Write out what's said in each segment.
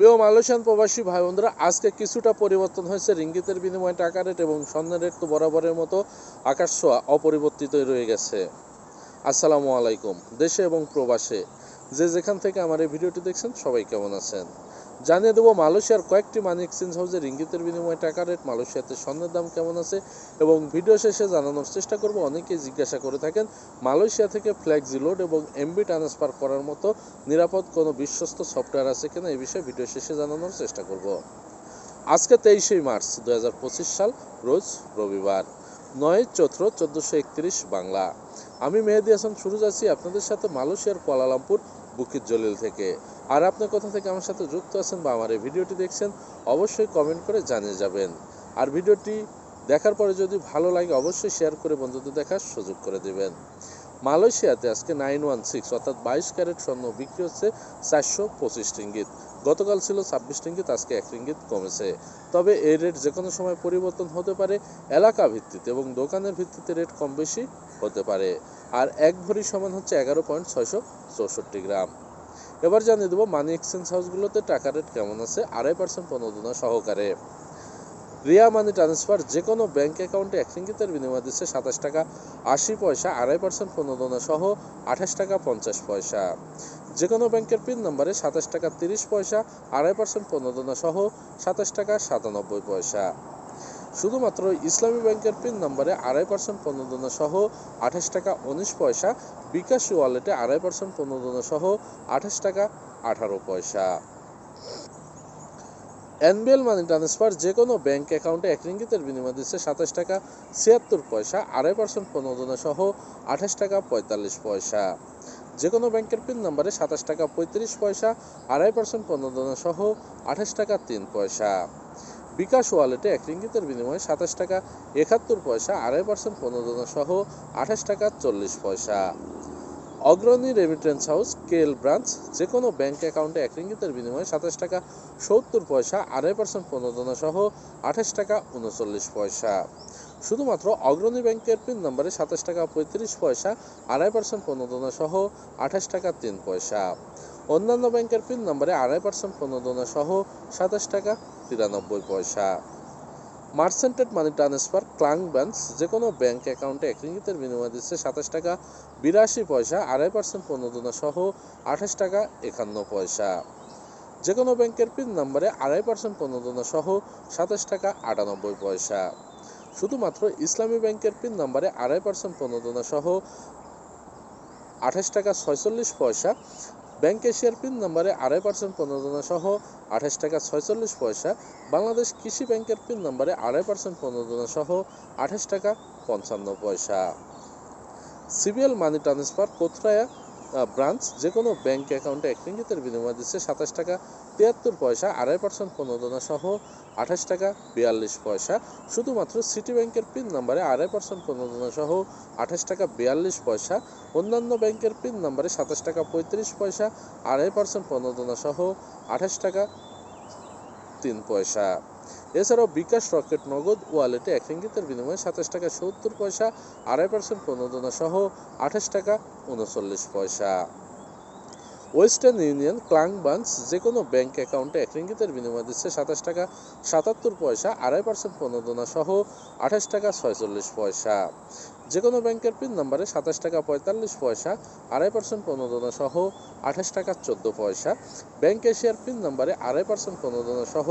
প্রিয় মালয়েশিয়ান প্রবাসী ভাই বন্ধুরা আজকে কিছুটা পরিবর্তন হয়েছে। রিঙ্গিতের বিনিময়ে টাকা রেট এবং স্বর্ণের রেট তো বরাবরের মতো আকাশ ছোঁয়া অপরিবর্তিতই রয়ে গেছে। আসসালামু আলাইকুম, দেশে এবং প্রবাসে। যে যেখান থেকে আমার এই ভিডিওটি দেখছেন, সবাই কেমন আছেন? জানিয়ে দেবো, মালয়েশিয়ার কয়েকটি মানি এক্সচেঞ্জ হাউসে রিঙ্গিতের বিনিময়ে টাকা রেট মালয়েশিয়াতে স্বর্ণের দাম কেমন আছে এবং ভিডিও শেষে জানানোর চেষ্টা করব। অনেকেই জিজ্ঞাসা করে থাকেন, মালয়েশিয়া থেকে ফ্ল্যাক্সি লোড এবং এমবি ট্রান্সফার করার মতো নিরাপদ কোনো বিশ্বস্ত সফটওয়্যার আছে কিনা এই বিষয়ে ভিডিও শেষে জানানোর চেষ্টা করব। আজকে তেইশে মার্চ দুই হাজার পঁচিশ সাল, রোজ রবিবার, নয় চৈত্র চোদ্দোশো বাংলা। আমি মেহেদি হাসান সুরজ আছি আপনাদের সাথে মালয়েশিয়ার কুয়ালালামপুর বুকিত জলিল থেকে। আর আপনার কোথা থেকে আমার সাথে যুক্ত আছেন বা আমার এই ভিডিওটি দেখছেন, অবশ্যই কমেন্ট করে জানিয়ে যাবেন। আর ভিডিওটি দেখার পরে যদি ভালো লাগে, অবশ্যই শেয়ার করে বন্ধুদের দেখার সুযোগ করে দেবেন। মালয়েশিয়াতে আজকে নাইন ওয়ান সিক্স অর্থাৎ বাইশ ক্যারেট স্বর্ণ বিক্রি হচ্ছে চারশো পঁচিশ রিঙ্গিত। গতকাল ছিল ছাব্বিশ রিঙ্গিত, আজকে এক রিঙ্গিত কমেছে। তবে এই রেট যে কোনো সময় পরিবর্তন হতে পারে এলাকা ভিত্তিতে এবং দোকানের ভিত্তিতে রেট কম বেশি হতে পারে। আর এক ভরি সমান হচ্ছে এগারো পয়েন্ট ছয়শো চৌষট্টি গ্রাম। এবার জানিয়ে দেবো মানি এক্সচেঞ্জ হাউসগুলোতে টাকা রেট কেমন আছে, আড়াই পার্সেন্ট প্রণোদনা সহকারে। রিয়া মানি ট্রান্সফার যে কোনো ব্যাংক অ্যাকাউন্টে এক রিঙ্গিতের বিনিময় দিচ্ছে সাতাশ টাকা আশি পয়সা, আড়াই পার্সেন্ট প্রণোদনা সহ আঠাশ টাকা পঞ্চাশ পয়সা। যে কোনো ব্যাংকের পিন নম্বরে সাতাশ টাকা তিরিশ পয়সা, আড়াই পার্সেন্ট প্রণোদনা সহ সাতাশ টাকা সাতানব্বই পয়সা। শুধুমাত্র ইসলামী ব্যাংকের পিন নম্বরে আড়াই পার্সেন্ট প্রণোদনা সহ আঠাশ টাকা উনিশ পয়সা, বিকাশ ওয়ালেটে আড়াই পার্সেন্ট প্রণোদনা সহ আঠাশ টাকা আঠারো পয়সা। এনবিএল মানি ট্রান্সফার যে কোনো ব্যাংক অ্যাকাউন্টে এক রিঙ্গিতের বিনিময় দিচ্ছে সাতাশ টাকা ছিয়াত্তর পয়সা, আড়াই পার্সেন্ট প্রণোদনা সহ আঠাশ টাকা পঁয়তাল্লিশ পয়সা। যে কোনো ব্যাংকের পিন নম্বরে সাতাশ টাকা পঁয়ত্রিশ পয়সা, আড়াই পার্সেন্ট প্রণোদনা সহ আঠাশ টাকা তিন পয়সা। বিকাশ ওয়ালেটে এক রিঙ্গিতের বিনিময়ে সাতাশ টাকা একাত্তর পয়সা, আড়াই পার্সেন্ট প্রণোদনা সহ আঠাশ টাকা চল্লিশ পয়সা। Agrani remittance house KL branch যে কোনো ব্যাংক অ্যাকাউন্টে এক রিঙ্গিতের বিনিময়ে সাতাশ টাকা সত্তর পয়সা, আড়াই পার্সেন্ট প্রণোদনা সহ আঠাশ টাকা উনচল্লিশ পয়সা। শুধুমাত্র অগ্রণী ব্যাংকের পিন নম্বরে সাতাশ টাকা পঁয়ত্রিশ পয়সা, আড়াই পার্সেন্ট প্রণোদনা সহ আঠাশ টাকা তিন পয়সা। অন্যান্য ব্যাংকের পিন নম্বরে আড়াই পার্সেন্ট প্রণোদনা সহ সাতাশ টাকা তিরানব্বই পয়সা। মার্সেন্টেড মানি ট্রান্সফার ক্লাং ব্যাংক যে কোনো ব্যাংক অ্যাকাউন্টে এক রিঙ্গিতের বিনিময় দিচ্ছে সাতাশ টাকা বিরাশি পয়সা, আড়াই পার্সেন্ট প্রণোদনা সহ আঠাশ টাকা একান্ন পয়সা। যে কোনো ব্যাংকের পিন নম্বরে আড়াই পার্সেন্ট প্রণোদনা সহ সাতাশ টাকা আটানব্বই পয়সা। শুধুমাত্র ইসলামী ব্যাংকের পিন নাম্বারে আড়াই পার্সেন্ট প্রণোদনা সহ আঠাশ টাকা ছয়চল্লিশ পয়সা, ব্যাংক এশিয়ার পিন নাম্বারে আড়াই পার্সেন্ট প্রণোদনা সহ আঠাশ টাকা ছয়চল্লিশ পয়সা, বাংলাদেশ কৃষি ব্যাংকের পিন নাম্বারে আড়াই পার্সেন্ট প্রণোদনা সহ আঠাশ টাকা পঞ্চান্ন পয়সা। সিবিএল মানি ট্রান্সফার কোথরায়া ব্রাঞ্চ যে কোনো ব্যাংক অ্যাকাউন্টে এক রিঙ্গিতের বিনিময় দিচ্ছে সাতাশ টাকা তিয়াত্তর পয়সা, আড়াই পার্সেন্ট প্রণোদনা সহ আঠাশ টাকা বিয়াল্লিশ পয়সা। শুধুমাত্র সিটি ব্যাংকের পিন নাম্বারে আড়াই পার্সেন্ট প্রণোদনা সহ আঠাশ টাকা বিয়াল্লিশ পয়সা, অন্যান্য ব্যাংকের পিন নাম্বারে সাতাশ টাকা পঁয়ত্রিশ পয়সা, আড়াই পার্সেন্ট প্রণোদনা সহ আঠাশ টাকা তিন পয়সা। এছাড়াও বিকাশ রকেট নগদ ওয়ালেটে এক ইঙ্গিতের বিনিময়ে সাতাশ টাকা সত্তর পয়সা, আড়াই পার্সেন্ট প্রণোদনা সহ আঠাশ টাকা উনচল্লিশ পয়সা। ওয়েস্টার্ন ইউনিয়ন ক্লাং বাঞ্চ যে কোনো ব্যাংক অ্যাকাউন্টে এক ইঙ্গিতের বিনিময় দিচ্ছে সাতাশ টাকা সাতাত্তর পয়সা, আড়াই পার্সেন্ট প্রণোদনা সহ আঠাশ টাকা ছয়চল্লিশ পয়সা। যে কোনো ব্যাংকের পিন নম্বরে সাতাশ টাকা পঁয়তাল্লিশ পয়সা, আড়াই পার্সেন্ট প্রণোদনা সহ আঠাশ টাকা চোদ্দ পয়সা। ব্যাংক এশিয়ার পিন নম্বরে আড়াই পার্সেন্ট প্রণোদনা সহ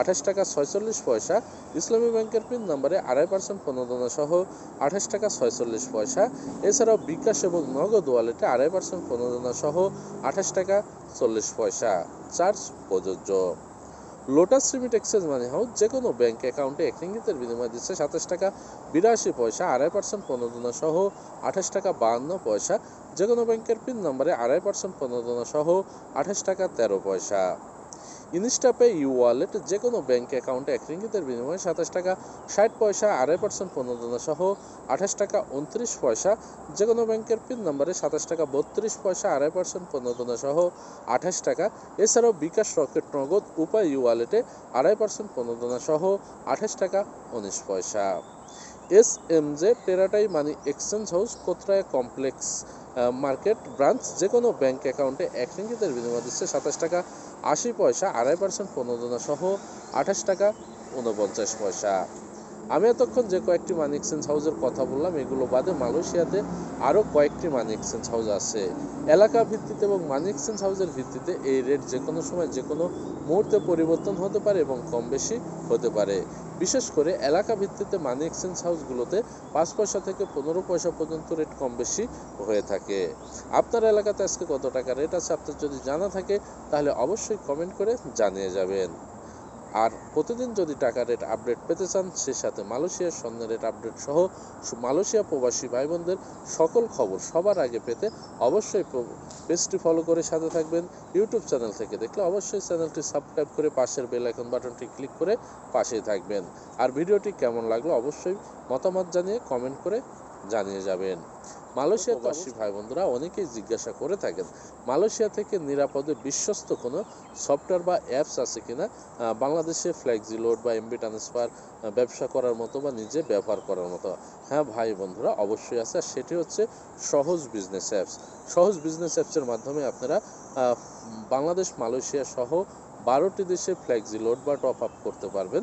আঠাশ টাকা ছয়চল্লিশ পয়সা। ইসলামী ব্যাংকের পিন নম্বরে আড়াই পার্সেন্ট প্রণোদনা সহ আঠাশ টাকা ছয়চল্লিশ পয়সা। এছাড়াও বিকাশ এবং নগদ ওয়ালেটে আড়াই পার্সেন্ট প্রণোদনা সহ আঠাশ টাকা চল্লিশ পয়সা। চার্জ প্রযোজ্য। লোটাস রিমিট এক্সচেঞ্জ মানে হাউস যে কোনো ব্যাঙ্ক অ্যাকাউন্টে এক রিঙ্গিতের বিনিময় দিচ্ছে সাতাশ টাকা, বিরাশি পয়সা, আড়াই পার্সেন্ট প্রণোদনা সহ আঠাশ টাকা বাহান্ন পয়সা। যে কোনো ব্যাংকের পিন নম্বরে আড়াই পার্সেন্ট প্রণোদনা সহ আঠাশ টাকা তেরো পয়সা। ইনস্টাপে ইউ ওয়ালেট যে কোনো ব্যাঙ্ক অ্যাকাউন্টে এক রিঙ্গিতের বিনিময়ে সাতাশ টাকা, ষাট পয়সা, আড়াই পার্সেন্ট প্রণোদনা সহ আঠাশ টাকা, উনত্রিশ পয়সা যে কোনো ব্যাংকের পিন নম্বরে সাতাশ টাকা, বত্রিশ পয়সা, আড়াই পার্সেন্ট প্রণোদনা সহ আঠাশ টাকা। এছাড়াও বিকাশ রকেট নগদ উপায় ইউ ওয়ালেটে আড়াই পার্সেন্ট প্রণোদনা সহ আঠাশ টাকা, উনিশ পয়সা। S M J টেরাটাই money exchange house Kotaraya complex market branch যে কোনো ব্যাংক অ্যাকাউন্টে এক রিঙ্গিতের বিনিময় দিচ্ছে সাতাশ টাকা আশি পয়সা আড়াই পার্সেন্ট প্রণোদনা সহ আঠাশ টাকা উনপঞ্চাশ পয়সা। আমি এতক্ষণ যে কয়েকটি মানি এক্সচেঞ্জ হাউসের কথা বললাম, এগুলো বাদে মালয়েশিয়াতে আরও কয়েকটি মানি এক্সচেঞ্জ হাউস আছে। এলাকা ভিত্তিতে এবং মানি এক্সচেঞ্জ হাউসের ভিত্তিতে এই রেট যে কোনো সময় যে কোনো মুহূর্তে পরিবর্তন হতে পারে এবং কম বেশি হতে পারে। বিশেষ করে এলাকা ভিত্তিতে মানি এক্সচেঞ্জ হাউসগুলোতে পাঁচ পয়সা থেকে পনেরো পয়সা পর্যন্ত রেট কম বেশি হয়ে থাকে। আপনার এলাকাতে আজকে কত টাকা রেট আছে, আপনার যদি জানা থাকে, তাহলে অবশ্যই কমেন্ট করে জানিয়ে যাবেন। আর প্রতিদিন যদি টাকা রেট আপডেট পেতে চান, সে সাথে মালয়েশিয়ার স্বর্ণ রেট আপডেট সহ মালয়েশিয়া প্রবাসী ভাই বোনদের সকল খবর সবার আগে পেতে অবশ্যই পেজটি ফলো করে সাথে থাকবেন। ইউটিউব চ্যানেল থেকে দেখলে অবশ্যই চ্যানেলটি সাবস্ক্রাইব করে পাশের বেল আইকন বাটনটি ক্লিক করে পাশেই থাকবেন। আর ভিডিওটি কেমন লাগল অবশ্যই মতামত জানিয়ে কমেন্ট করে জানিয়ে যাবেন। মালয়েশিয়া প্রবাসী ভাই বন্ধুরা অনেকেই জিজ্ঞাসা করে থাকেন মালয়েশিয়া থেকে নিরাপদে বিশ্বস্ত কোনো সফটওয়্যার বা অ্যাপস আছে কিনা? বাংলাদেশে ফ্ল্যাক্সি লোড বা এমবি ট্রান্সফার ব্যবসা করার মতো বা নিজে ব্যবহার করার মতো। হ্যাঁ ভাই বন্ধুরা অবশ্যই আছে। আর সেটি হচ্ছে সহজ বিজনেস অ্যাপস সহজ বিজনেস অ্যাপসের মাধ্যমে আপনারা বাংলাদেশ মালয়েশিয়া সহ বারোটি দেশে ফ্ল্যাক্সি লোড বা টপ আপ করতে পারবেন।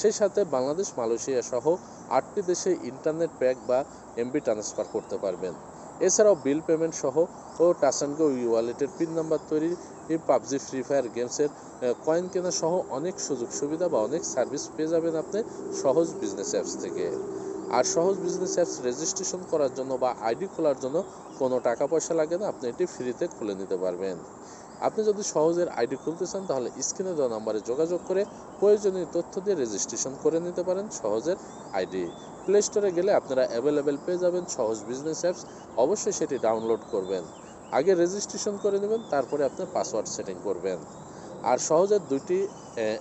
সেই সাথে বাংলাদেশ, মালয়েশিয়া সহ আটটি দেশে ইন্টারনেট প্যাক বা এমবি ট্রান্সফার করতে পারবেন। এছাড়াও বিল পেমেন্ট সহ ও টাচ অ্যান্ড গো ওয়ালেটের পিন নাম্বার তৈরি পাবজি ফ্রি ফায়ার গেমসের কয়েন কেনা সহ অনেক সুযোগ সুবিধা বা অনেক সার্ভিস পেয়ে যাবেন আপনি সহজ বিজনেস অ্যাপস থেকে। আর সহজ বিজনেস অ্যাপস রেজিস্ট্রেশন করার জন্য বা আইডি খোলার জন্য কোনো টাকা পয়সা লাগে না, আপনি এটি ফ্রিতে খুলে নিতে পারবেন। আপনি যদি সহজের আইডি খুলতে চান, তাহলে স্ক্রিনে দেওয়া নাম্বারে যোগাযোগ করে প্রয়োজনীয় তথ্য দিয়ে রেজিস্ট্রেশন করে নিতে পারেন সহজের আইডি। প্লে স্টোরে গেলে আপনারা অ্যাভেলেবেল পেয়ে যাবেন সহজ বিজনেস অ্যাপস অবশ্যই সেটি ডাউনলোড করবেন। আগে রেজিস্ট্রেশন করে নেবেন, তারপরে আপনার পাসওয়ার্ড সেটিং করবেন। আর সহজের দুইটি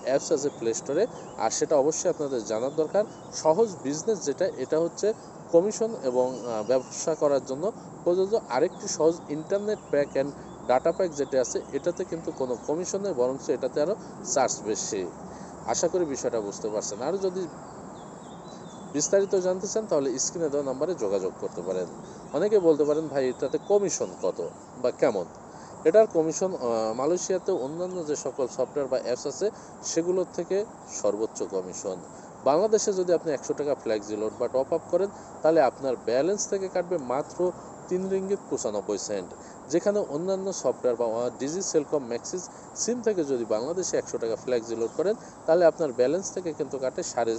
অ্যাপস আছে প্লে স্টোরে আর সেটা অবশ্যই আপনাদের জানার দরকার। সহজ বিজনেস যেটা, এটা হচ্ছে কমিশন এবং ব্যবসা করার জন্য প্রযোজ্য আরেকটি সহজ internet pack and data pack যেটা আছে, এটাতে কিন্তু কোনো কমিশন নেই বরং এটাতে আরও চার্জ বেশি। আশা করি বিষয়টা বুঝতে পারছেন। আর যদি বিস্তারিত জানতে চান, তাহলে স্ক্রিনে দেওয়া নাম্বারে যোগাযোগ করতে পারেন। অনেকে বলতে পারেন, ভাই, এটাতে কমিশন কত বা কেমন? এটার কমিশন মালয়েশিয়াতে অন্যান্য যে সকল সফটওয়্যার বা অ্যাপস আছে, সেগুলোর থেকে সর্বোচ্চ কমিশন বাংলাদেশে যদি আপনি একশো টাকা ফ্ল্যাক্সি লোড বা টপ আপ করেন, তাহলে আপনার ব্যালেন্স থেকে কাটবে মাত্র তিন রিঙ্গিত পঁচানব্বই সেন্ট যেখানে অন্যান্য সফটওয়্যার বা ডিজি সেলকম ম্যাক্সিস সিম থেকে যদি বাংলাদেশে একশো টাকা ফ্ল্যাক্সি লোড করেন, তাহলে আপনার ব্যালেন্স থেকে কিন্তু কাটে সাড়ে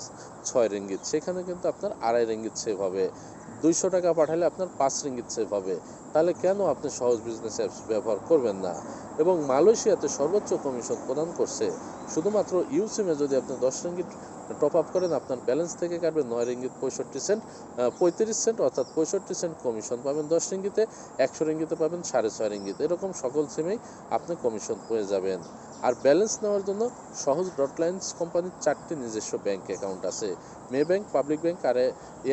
ছয় রিঙ্গিত সেখানে কিন্তু আপনার আড়াই রিঙ্গিত সেভ হবে। দুইশো টাকা পাঠালে আপনার পাঁচ রিঙ্গিত সেভ হবে। তাহলে কেন আপনি সহজ বিজনেস অ্যাপস ব্যবহার করবেন না? এবং মালয়েশিয়াতে সর্বোচ্চ কমিশন প্রদান করছে। শুধুমাত্র ইউসিমে যদি আপনি দশ রিঙ্গিত টপ আপ করেন, আপনার ব্যালেন্স থেকে কাটবে নয় রিঙ্গিত পঁয়ষট্টি সেন্ট পঁয়ত্রিশ সেন্ট অর্থাৎ পঁয়ষট্টি সেন্ট কমিশন পাবেন দশ রিঙ্গিতে একশো রিঙ্গিতে পাবেন সাড়ে ছয় রিঙ্গিত এরকম সকল সিমেই আপনি কমিশন পেয়ে যাবেন। আর ব্যালেন্স নেওয়ার জন্য সহজ ডটলাইন্স কোম্পানির চারটি নিজস্ব ব্যাংক অ্যাকাউন্ট আছে। মে ব্যাংক, পাবলিক ব্যাংক আর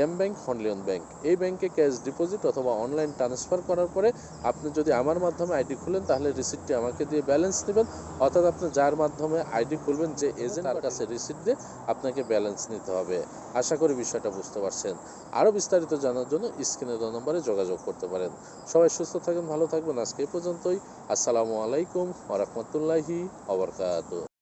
M bank, Hong Leong bank. এই ব্যাংকে ক্যাশ ডিপোজিট অথবা অনলাইন ট্রান্সফার করার পরে আপনি যদি আমার মাধ্যমে আইডি খুলেন, তাহলে রিসিপ্টটি আমাকে দিয়ে ব্যালেন্স নেবেন। অর্থাৎ আপনি যার মাধ্যমে আইডি খুলবেন, যে এজেন্ট তার কাছে রিসিপ্ট দিয়ে আপনাকে ব্যালেন্স নিতে হবে। আশা করি বিষয়টা বুঝতে পারছেন। আরও বিস্তারিত জানার জন্য স্ক্রিনে দেওয়া নম্বরে যোগাযোগ করতে পারেন। সবাই সুস্থ থাকেন, ভালো থাকবেন। আজকে এই পর্যন্তই। আসসালামু আলাইকুম ওরহমতুল্লাহি wabarakatuh.